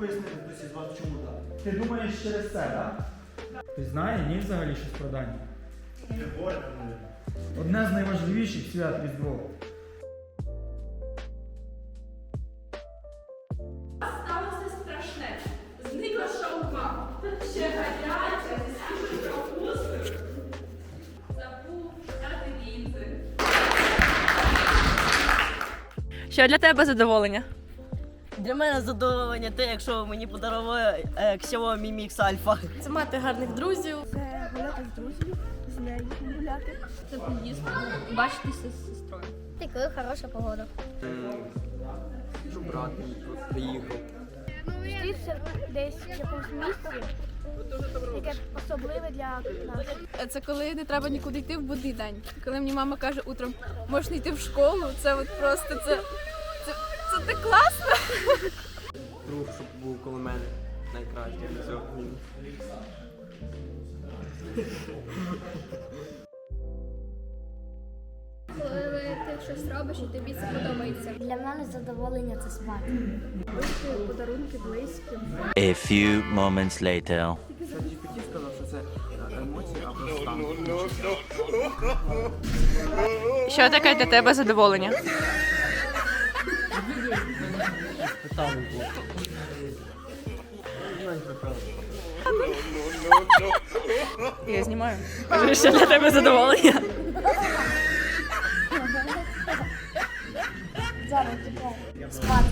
пояснити хтось із вас, чому так? Ти думаєш через це, так? Ти знає, ні взагалі щось про Данію? Одне з найважливіших свят Різдво. Сталося страшне. Зникла шаурма. Ще гаряча, зі свіжою капустою. Забув дати лінзи. Що для тебе задоволення? Для мене задоволення те, якщо мені подарували е, Xiaomi Mix Alpha. Це мати гарних друзів. Це гуляти з друзями, з нею гуляти. Це поїздка. Бачитися з сестрою. Ти коли хороша погода. Щоб брат мій тут приїхав. Зустрітися десь в якомусь місці, яке особливе для нас. Це коли не треба нікуди йти в будний день. Коли мені мама каже утром, можеш не йти в школу, це от просто це, це, це так класно. Друг, щоб був коло мене. Найкраще для цього. Коли ти щось робиш і тобі це подобається. Для мене задоволення це спати. Подарунки близьким. A few moments later. ChatGPT сказав, що це емоції або стан. Що таке для тебе задоволення? Питали було. Я знімаю. Кажу, що для тебе задоволення? Спати.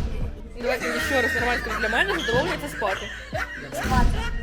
Давайте ще раз нормально. Для мене задоволення це спати. Спати.